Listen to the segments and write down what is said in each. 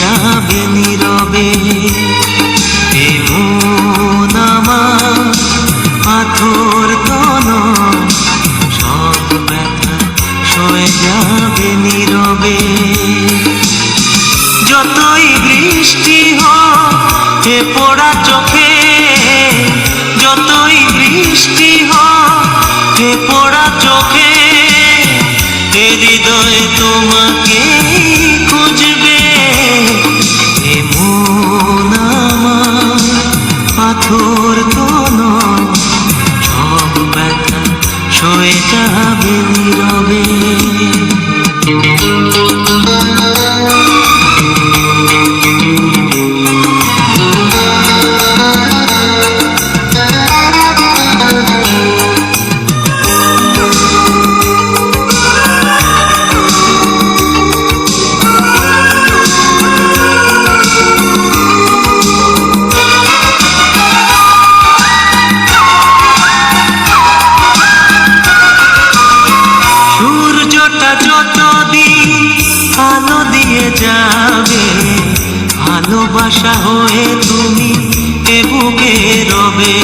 যাবে নীরবে এমন আমার, পাথর তন সব ব্যথা সয়ে যাবে নীরবে। যতই বৃষ্টি হোক এ পোড়া চোখে, যতই বৃষ্টি হোক এ পোড়া চোখে হৃদয় তোমাকে খুঁজবে। পাথর যাবে। ভালোবাসা হয়ে তুমি এ রবে।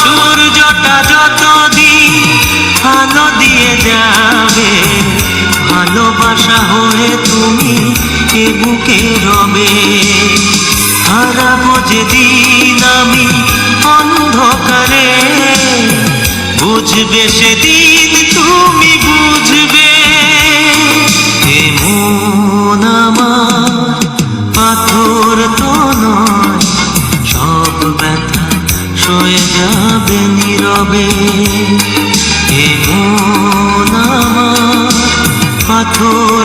সূর্যটা যতদিন আলো দিয়ে যাবে, ভালোবাসা হয়ে তুমি এ বুকে রবে। হারাবো যেদিন বুঝবে সেদিন তুমি বুঝবে। পাথর তো নয় সব ব্যথা সয়ে যাবে নীরবে। পাথর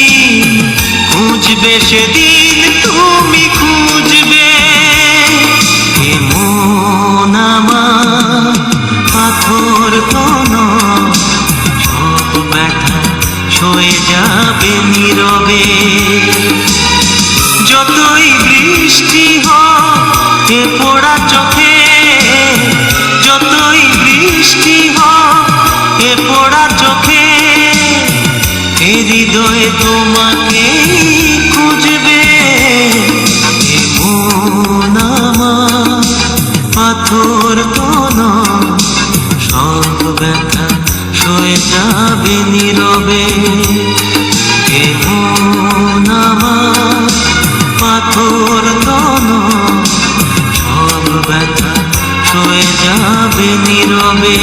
খুঁজবে সেদিন তুমি খুঁজবে। মন আমার পাথর নয়, সব ব্যথা সয়ে যাবে নীরবে। যতই বৃষ্টি হোক এ পোড়া চোখে যতই বৃষ্টি হোক এ পোড়া চোখে হৃদয়ে তোমাকে যাবে নীরবে মন পাথর তন সব ব্যথা সয়ে যাবে নীরবে।